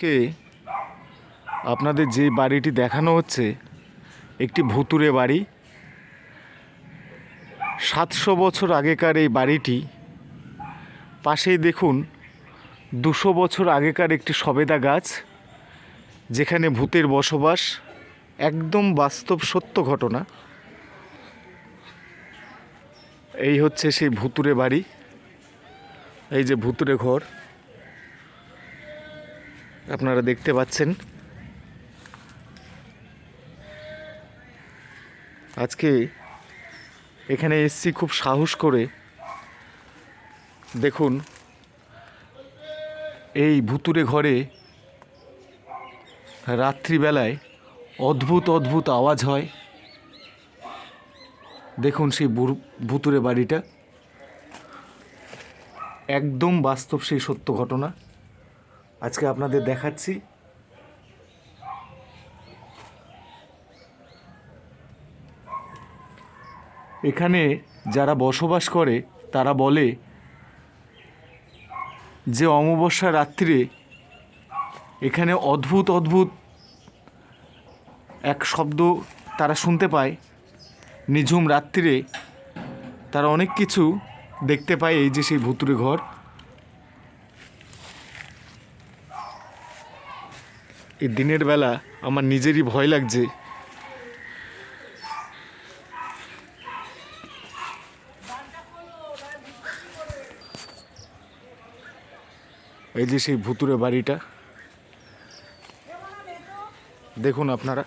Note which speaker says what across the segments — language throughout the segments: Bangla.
Speaker 1: কে আপনাদের যে বাড়িটি দেখানো হচ্ছে, একটি ভুতুরে বাড়ি। সাতশো বছর আগেকার এই বাড়িটি, পাশেই দেখুন, দুশো বছর আগেকার একটি সবেদা গাছ, যেখানে ভূতের বসবাস, একদম বাস্তব সত্য ঘটনা। এই হচ্ছে সেই ভুতুরে বাড়ি, এই যে ভুতুরে ঘর। আপনারা দেখতে পাচ্ছেন। আজকে এখানে এসছি খুব সাহস করে। দেখুন, এই ভুতুরে ঘরে রাত্রিবেলায় অদ্ভুত অদ্ভুত আওয়াজ হয়। দেখুন সেই ভুতুরে বাড়িটা। একদম বাস্তব সেই সত্য ঘটনা। আজকে আপনাদের দেখাচ্ছি। এখানে যারা বসবাস করে, তারা বলে যে অমাবস্যা রাত্রিরে এখানে অদ্ভুত অদ্ভুত এক শব্দ তারা শুনতে পায়। নিঝুম রাত্রিরে তারা অনেক কিছু দেখতে পায় এই যে সেই ভুতুরে ঘর। এই দিনের বেলা আমার নিজেরই ভয় লাগছে। এই যে সেই ভুতুরে বাড়িটা। দেখুন আপনারা।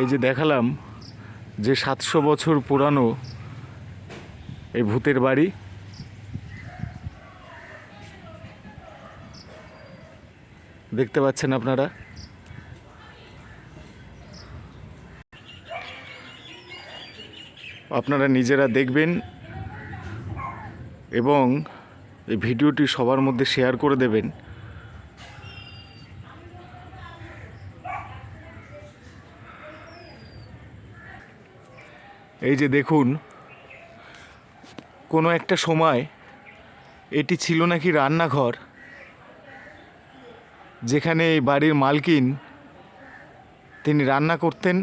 Speaker 1: এই যে দেখালাম যে সাতশো বছর পুরানো এই ভূতের বাড়ি। দেখতে পাচ্ছেন আপনারা? আপনারা নিজেরা দেখবেন এবং এই ভিডিওটি সবার মধ্যে শেয়ার করে দেবেন। এই যে দেখুন, কোনো একটা সময় এটি ছিল নাকি রান্নাঘর, যেখানে এই বাড়ির মালকিন তিনি রান্না করতেন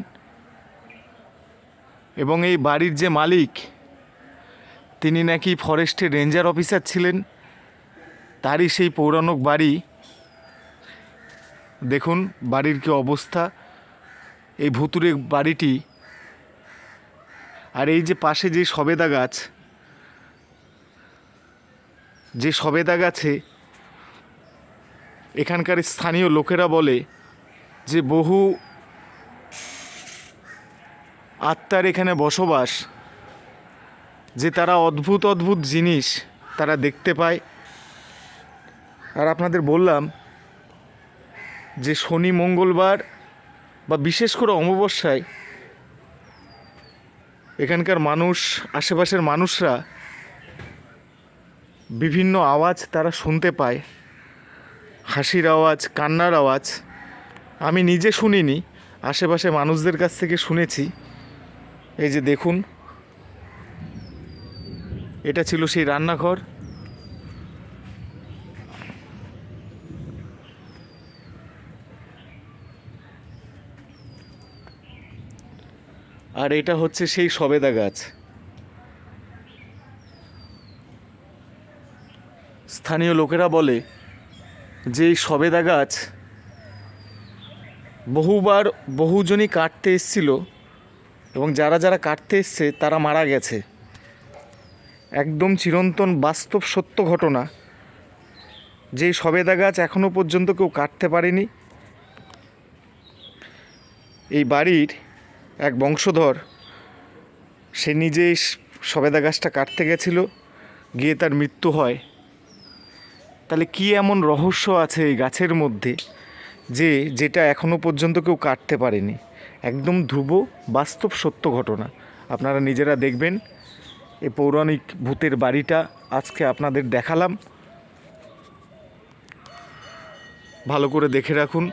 Speaker 1: এবং এই বাড়ির যে মালিক, তিনি নাকি ফরেস্টের রেঞ্জার অফিসার ছিলেন, তারই সেই পৌরাণিক বাড়ি। দেখুন, বাড়ির কি অবস্থা, এই ভুতুরে বাড়িটি আর এই যে পাশে যে সবেদা গাছ, যে সবেদা গাছে এখানকার স্থানীয় লোকেরা বলে যে বহু আত্মার এখানে বসবাস, যে তারা অদ্ভুত অদ্ভুত জিনিস তারা দেখতে পায়। আর আপনাদের বললাম যে শনি মঙ্গলবার বা বিশেষ করে অমাবস্যায় এখানকার মানুষ, আশেপাশের মানুষরা বিভিন্ন আওয়াজ তারা শুনতে পায়। হাসির আওয়াজ, কান্নার আওয়াজ। আমি নিজে শুনিনি, আশেপাশে মানুষদের কাছ থেকে শুনেছি। এই যে দেখুন, এটা ছিল সেই রান্নাঘর। আর এটা হচ্ছে সেই সবেদা গাছ। স্থানীয় লোকেরা বলে যে এই সবেদা গাছ বহুবার বহুজনই কাটতে এসছিল এবং যারা যারা কাটতে এসছে, তারা মারা গেছে। একদম চিরন্তন বাস্তব সত্য ঘটনা যে সবেদা গাছ এখনও পর্যন্ত কেউ কাটতে পারেনি। এই বাড়ির এক বংশধর, সে নিজে এই সবেদা গাছটা কাটতে গেছিল, গিয়ে তার মৃত্যু হয়। তাহলে কি এমন রহস্য আছে এই গাছের মধ্যে যে, যেটা এখনও পর্যন্ত কেউ কাটতে পারেনি? একদম ধ্রুব, বাস্তব সত্য ঘটনা। আপনারা নিজেরা দেখবেন এই পৌরাণিক ভূতের বাড়িটা আজকে আপনাদের দেখালাম। ভালো করে দেখে রাখুন।